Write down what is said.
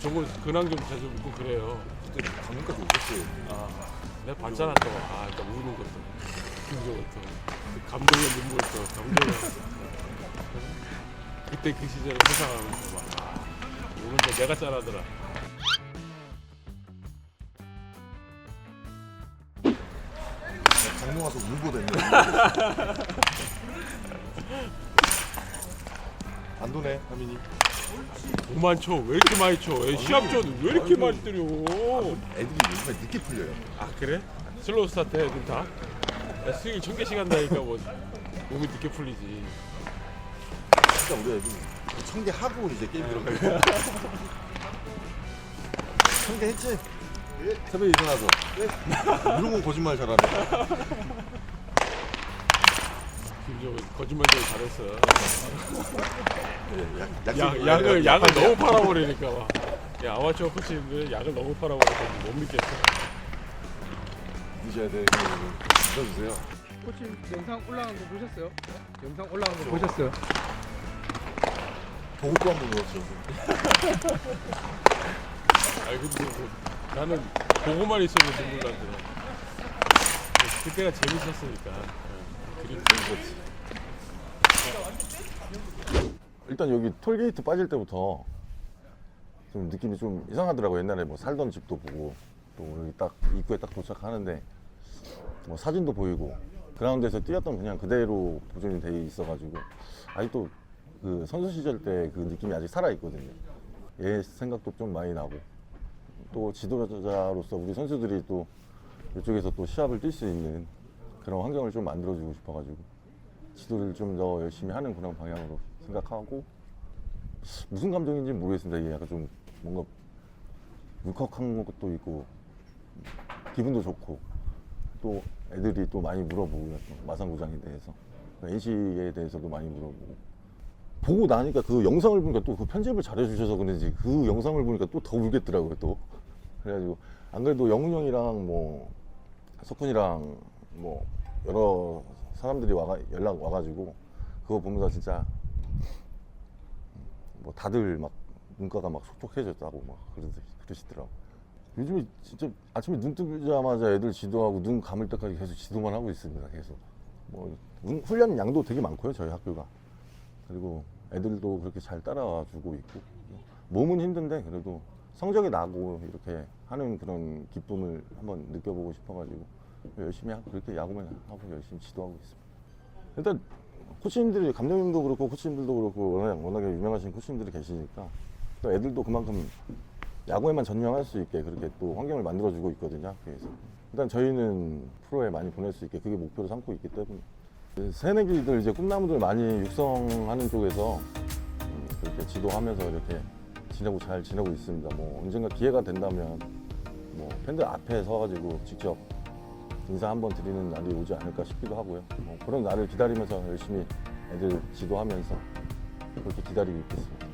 저거 근황 좀 자주 묻고 그래요. 그때 강릉까지 오셨어요. 아, 내가 봤잖아 또. 아, 일단 우는 것도. 김정은 또. 그 감동의 눈물 또. 감동의. 그때 그 시절을 회상하면서 막. 아, 우는 거 내가 짠하더라. 강릉 와서 울보 됐네. 안 도네, 하민이. 5만 초. 왜 이렇게 많이 쳐? 애 시합 전 왜 이렇게 많이 때려? 애들이 요즘에 늦게 풀려요. 아, 그래? 슬로우 스타트 해, 눈 다? 야, 스윙 천 개씩 한다니까 뭐. 몸이 늦게 풀리지. 진짜 우리 애들 청개 하고 이제 게임 들어가요. 청개 했지? 새벽에 일어나서. 이런 건 거짓말 잘하네. 김정은 거짓말쟁이 잘했어. 예, 약, 약, 약, 약을 약을 너무 팔아버리니까 막. 야 아마추어 코치님들 약을 너무 팔아버려서 못 믿겠어. 드셔야 돼. 믿어주세요. 코치 영상 올라간 거 보셨어요? 영상 올라간 거 보셨어요? 보고 또한번 누웠죠. 아니 근데 뭐, 나는 보고만 있어도 눈물 나더라. 그때가 재밌었으니까. 일단 여기 톨게이트 빠질 때부터 좀 느낌이 좀 이상하더라고 옛날에 뭐 살던 집도 보고 또 여기 딱 입구에 딱 도착하는데 뭐 사진도 보이고 그라운드에서 뛰었던 그냥 그대로 보존이 돼 있어가지고 아직도 그 선수 시절 때 그 느낌이 아직 살아 있거든요. 얘 생각도 좀 많이 나고 또 지도자로서 우리 선수들이 또 이쪽에서 또 시합을 뛸 수 있는 그런 환경을 좀 만들어주고 싶어가지고 지도를 좀 더 열심히 하는 그런 방향으로 생각하고 무슨 감정인지 모르겠습니다. 이게 약간 좀 뭔가 울컥한 것도 있고 기분도 좋고 또 애들이 또 많이 물어보고요. 또 마산구장에 대해서 NC에 대해서도 많이 물어보고 보고 나니까 그 영상을 보니까 또 그 편집을 잘해주셔서 그런지 그 영상을 보니까 또 더 울겠더라고요. 또 그래가지고 안 그래도 영훈 형이랑 뭐 석훈이랑 뭐 여러 사람들이 와가 연락 와가지고 그거 보면서 진짜 뭐 다들 막 눈가가 막 촉촉해졌다고 막 그러, 그러시더라고. 요즘에 진짜 아침에 눈 뜨자마자 애들 지도하고 눈 감을 때까지 계속 지도만 하고 있습니다. 계속 뭐 운- 훈련 양도 되게 많고요 저희 학교가. 그리고 애들도 그렇게 잘 따라와 주고 있고 몸은 힘든데 그래도 성적이 나고 이렇게 하는 그런 기쁨을 한번 느껴보고 싶어가지고 열심히 하고 그렇게 야구만 하고 열심히 지도하고 있습니다. 일단 코치님들이 감독님도 그렇고 코치님들도 그렇고 워낙, 워낙에 유명하신 코치님들이 계시니까 또 애들도 그만큼 야구에만 전념할 수 있게 그렇게 또 환경을 만들어주고 있거든요 학교에서. 일단 저희는 프로에 많이 보낼 수 있게 그게 목표로 삼고 있기 때문에. 그 새내기들 이제 꿈나무들 많이 육성하는 쪽에서 음, 그렇게 지도하면서 이렇게 지내고 잘 지내고 있습니다. 뭐 언젠가 기회가 된다면 뭐 팬들 앞에 서가지고 직접 인사 한번 드리는 날이 오지 않을까 싶기도 하고요. 뭐 그런 날을 기다리면서 열심히 애들 지도하면서 그렇게 기다리고 있겠습니다.